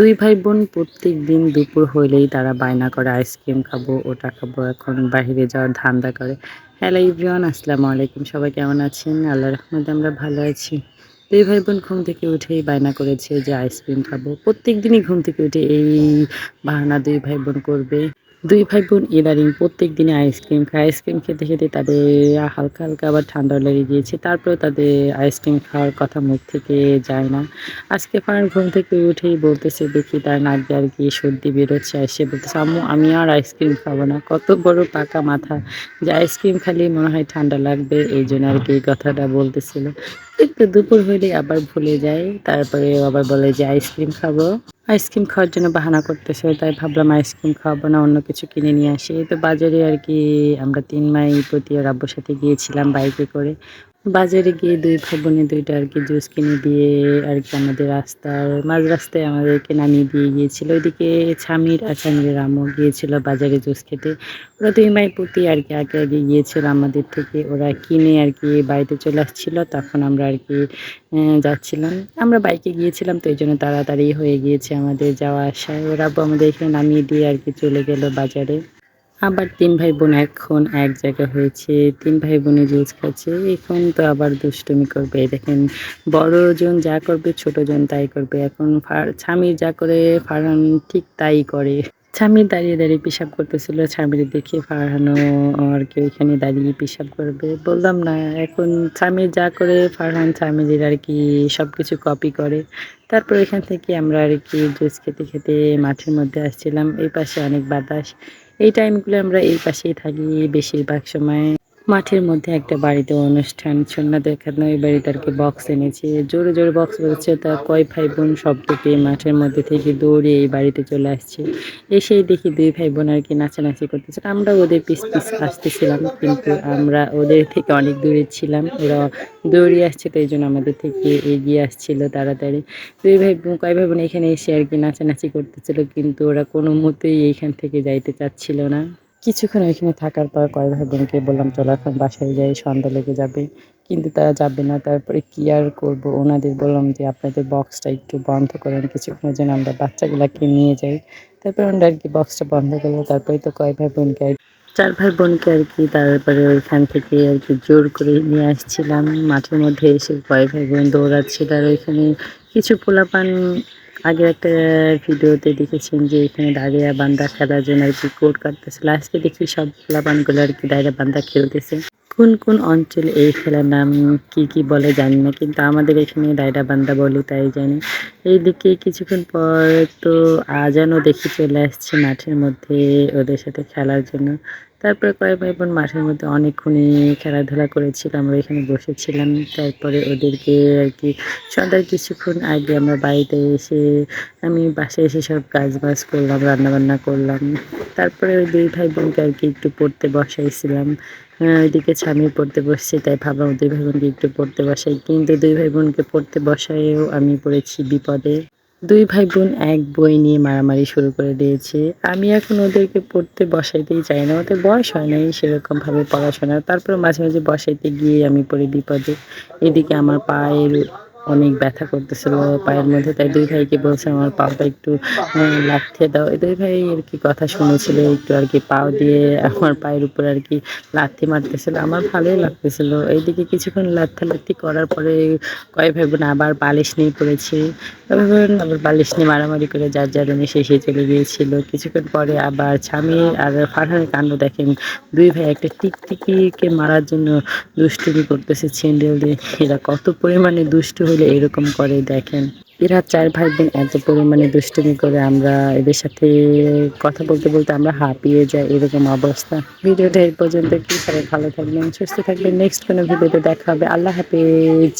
দুই ভাই বোন প্রত্যেক দিন দুপুর হইলেই তারা বায়না করে, আইসক্রিম খাব, ওটা খাব, এখন বাহিরে যাওয়ার ধান্দা করে। হ্যালো ইব্রিয়ান আসসালামু আলাইকুম, সবাই কেমন আছেন? আল্লাহ রহমতে আমরা ভালো আছি। দুই ভাই বোন ঘুম থেকে উঠেই বায়না করেছে যে আইসক্রিম খাব। প্রত্যেক দিনই ঘুম থেকে উঠে এই বাহানা দুই ভাই বোন করবে দুই ভাই বোন ইদারিং প্রত্যেক দিনে আইসক্রিম খায়। আইসক্রিম খেতে খেতে তাদের হালকা হালকা আবার ঠান্ডা লেগে গিয়েছে। তারপরে তাদের আইসক্রিম খাওয়ার কথা মুখ থেকে যায় না। আজকে ফারান ঘুম থেকে উঠেই বলতেছে, দেখি তার নাক আর কি সর্দি বেরোচ্ছে। আর সে বলতেছে, আম্মু, আমি আর আইসক্রিম খাব না। কত বড় পাকা মাথা। যে আইসক্রিম খালি মনে হয় ঠান্ডা লাগবে। এই জন্য আর কি কথাটা বলতেছিল। একটু দুপুর হইলে আবার ভুলে যায় তারপরে আবার বলে যে আইসক্রিম খাব। আইসক্রিম খাওয়ার জন্য বাহানা করতেছে, তাই ভাবলাম আইসক্রিম খাওয়াবো না, অন্য কিছু কিনে নিয়ে আসি। তো বাজারে আর কি আমরা তিন মাই প্রতি আব্বুর সাথে গিয়েছিলাম বাইকে করে। বাজারে গিয়ে দুই ভাই বোনে দুইটা আর কি জুস কিনে দিয়ে আর কি আমাদের রাস্তার মাঝ রাস্তায় আমাদেরকে নামিয়ে দিয়ে গিয়েছিল। ওইদিকে ছামির আর ছামিরের আম্মু গিয়েছিল বাজারে জুস খেতে। ওরা দুই মাই প্রতি আর কি আগে আগে গিয়েছিল আমাদের থেকে। ওরা কিনে আর কি বাড়িতে চলে আসছিল। তখন আমরা আর কি যাচ্ছিলাম। আমরা বাইকে গিয়েছিলাম তো এই জন্য তাড়াতাড়ি হয়ে গিয়েছে আমাদের যাওয়া আসায়। ওরা আমাদের এখানে নামিয়ে দিয়ে আর কি চলে গেল বাজারে। আবার তিন ভাই বোন এখন এক জায়গা হয়েছে। তিন ভাই বোনে জুস খাচ্ছে। এখন তো আবার দুষ্টুমি করবে। দেখেন, বড়জন যা করবে, ছোটজন তাই করবে। এখন স্বামী যা করে, ফারহান ঠিক তাই করে। স্বামী দাঁড়িয়ে দাঁড়িয়ে পেশাব করতেছিল, স্বামীর দেখে ফারহানও আর কি ওইখানে দাঁড়িয়ে পেশাব করবে। বললাম না, এখন স্বামী যা করে, ফারহান স্বামীর আর কি সব কিছু কপি করে। তারপর এখান থেকে আমরা আর কি জুস খেতে খেতে মাঠের মধ্যে আসছিলাম। এই পাশে অনেক বাতাস। এই টাইমগুলো আমরা এই পাশেই থাকি বেশিরভাগ সময়। মাঠের মধ্যে একটা বাড়িতে অনুষ্ঠান। সন্না দেখানো এই বাড়িতে আর কি বক্স এনেছে। জোরে জোরে বক্স বলছে তা কয় ভাই বোন শব্দ পেয়ে মাঠের মধ্যে থেকে দৌড়ে এই বাড়িতে চলে আসছে। এসেই দেখি দুই ভাই বোন আর কি নাচানাচি করতেছে। আমরা ওদের পিস পিস আসতেছিলাম কিন্তু আমরা ওদের থেকে অনেক দূরে ছিলাম। ওরা দৌড়িয়ে আসছে, তো জন্য আমাদের থেকে এগিয়ে আসছিল তাড়াতাড়ি। দুই ভাই বোন, কয় ভাই বোন এখানে এসে আর কি নাচানাচি করতেছিল, কিন্তু ওরা কোনো মতেই এইখান থেকে যাইতে চাচ্ছিল না। কিছুক্ষণ ওইখানে থাকার পর কয় ভাই বোনকে বললাম, চলো এখন বাসায় যাই, সন্ধ্যা লেগে যাবে। কিন্তু তারা যাবে না। তারপরে কি আর করব? ওনাদের বললাম যে, আপনাদের বক্সটা একটু বন্ধ করেন। কিছুক্ষণের জন্য আমরা বাচ্চাগুলাকে নিয়ে যাই। তারপর ওনারা আর কি বক্সটা বন্ধ করল। তারপরে তো কয় ভাই বোনকে আর চার ভাই বোনকে আর কি তারপরে ওইখান থেকে আর কি জোর করে নিয়ে আসছিলাম। মাঠের মধ্যে এসে কয় ভাই বোন দৌড়াচ্ছিল আর ওইখানে কিছু পোলাপান আগে একটা ভিডিওতে দেখেছেন যে এখানে দাঁড়িয়ে বান্দা খেলার জন্য আর কি কোট কাটতেছে লাস্টে দেখি সব পোলাপানগুলো আর কি দাঁড়িয়ে বান্দা খেলতেছে। কোন কোন অঞ্চলে এই খেলার নাম কি কি বলে জানি না, কিন্তু আমাদের এখানে ডায়রা বান্দা বলি তাই জানি। এইদিকে কিছুক্ষণ পর তো আজানও দেখি চলে আসছে মাঠের মধ্যে ওদের সাথে খেলার জন্য। তারপরে কয়েক ভাই বোন মাঠের মধ্যে অনেকক্ষণই খেলাধুলা করেছিলাম আমরা এখানে বসেছিলাম। তারপরে ওদেরকে আর কি, সন্ধ্যার কিছুক্ষণ আগে আমরা বাড়িতে এসে আমি বাসায় এসে সব কাজ বাজ করলাম, রান্নাবান্না করলাম। তারপরে ওই দুই ভাই বোনকে আর কি একটু পড়তে বসাইছিলাম। ওইদিকে স্বামী পড়তে বসছে, তাই ভাবলাম দুই ভাই বোনকে একটু পড়তে বসাই। কিন্তু দুই ভাই বোনকে পড়তে বসাইও আমি পড়েছি বিপদে। দুই ভাই বোন এক বই নিয়ে মারামারি শুরু করে দিয়েছে। আমি এখন ওদেরকে পড়তে বসাইতেই চাই না। ওদের বয়স হয় নাই সেরকমভাবে পড়াশোনা। তারপর মাঝে মাঝে বসাইতে গিয়ে আমি পড়ে বিপদে। এদিকে আমার পায়ের অনেক ব্যথা করতেছিল পায়ের মধ্যে, তাই দুই ভাইকে বলছে আমার পাওটা একটু লাথিয়ে দাও। দুই ভাই আর কি কথা শুনেছিল, একটু আর কি পাও দিয়ে আমার পায়ের উপর আর কি লাথি মারতেছিল। আমার ভালোই লাগতেছিল। এইদিকে কিছুক্ষণ লাথি করার পরে কয় ভাই বোন আবার বালিশ নিয়ে পড়েছে। আবার বালিশ নিয়ে মারামারি করে যার যার রুমে শেষে চলে গিয়েছিল। কিছুক্ষণ পরে আবার স্বামী আর ফারহানের কাণ্ড দেখেন। দুই ভাই একটা টিকটিকিকে মারার জন্য দুষ্টুমি করতেছে ছেন্ডেল দিয়ে। এরা কত পরিমাণে দুষ্টু হলে এরকম করে, দেখেন। এরা চার ভাই বোন এত পরিমাণে দুষ্টুমি করে আমরা এদের সাথে কথা বলতে বলতে আমরা হাঁপিয়ে যাই, এরকম অবস্থা। ভিডিওটা এই পর্যন্ত কি সবাই ভালো থাকবেন, সুস্থ থাকবেন। নেক্সট কোনো ভিডিওতে দেখা হবে। আল্লাহ হাফেজ।